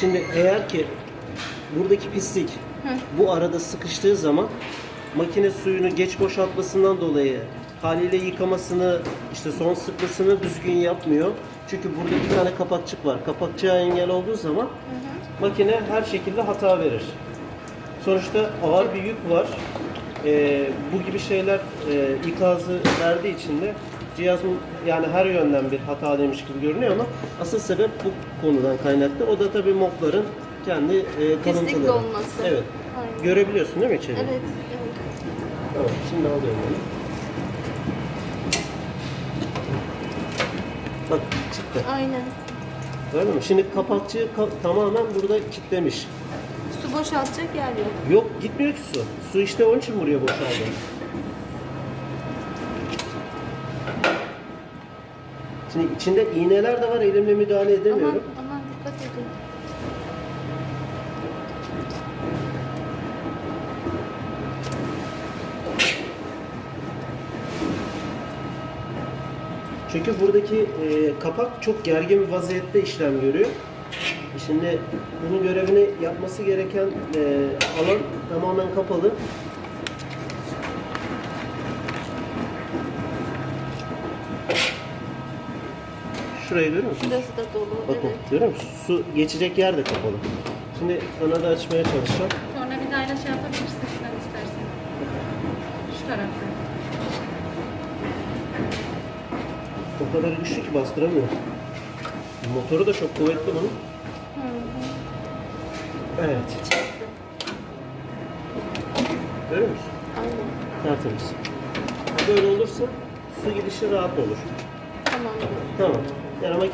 Şimdi eğer ki buradaki pislik bu arada sıkıştığı zaman makine suyunu geç boşaltmasından dolayı haliyle yıkamasını işte son sıkmasını düzgün yapmıyor. Çünkü burada bir tane kapakçık var. Kapakçığa engel olduğu zaman makine her şekilde hata verir. Sonuçta ağır bir yük var. Ee, bu gibi şeyler e, ikazı verdiği için de cihazın yani her yönden bir hata demiş gibi görünüyor ama asıl sebep bu konudan kaynaklı. O da tabii mokların kendi e, kalıntıları. olması. Evet. Aynen. Görebiliyorsun değil mi içeri? Evet, evet. Tamam. Şimdi alıyorum onu. Bak çıktı. Aynen. Gördün mü? Şimdi kapakçığı ka- tamamen burada kilitlemiş. Su boşaltacak yer yok. Yok gitmiyor ki su. Su işte onun için buraya boşaldı. Şimdi içinde iğneler de var elimle müdahale Aman, edemiyorum. aman dikkat edin. Çünkü buradaki e, kapak çok gergin bir vaziyette işlem görüyor. Şimdi bunun görevini yapması gereken e, alan tamamen kapalı. Şurayı görüyor musun? Şurası da dolu. Bakın Evet. görüyor musun? Su geçecek yer de kapalı. Şimdi kanadı açmaya çalışacağım. Sonra bir daha şey yapabilirsin sen istersen. Şu tarafta. O kadar güçlü ki bastıramıyor. Motoru da çok kuvvetli bunun. Hı hı. Evet. Görüyor musun? Aynen. Tertemiz. Böyle olursa su gidişi rahat olur. Tamam. Tamam. Yani makine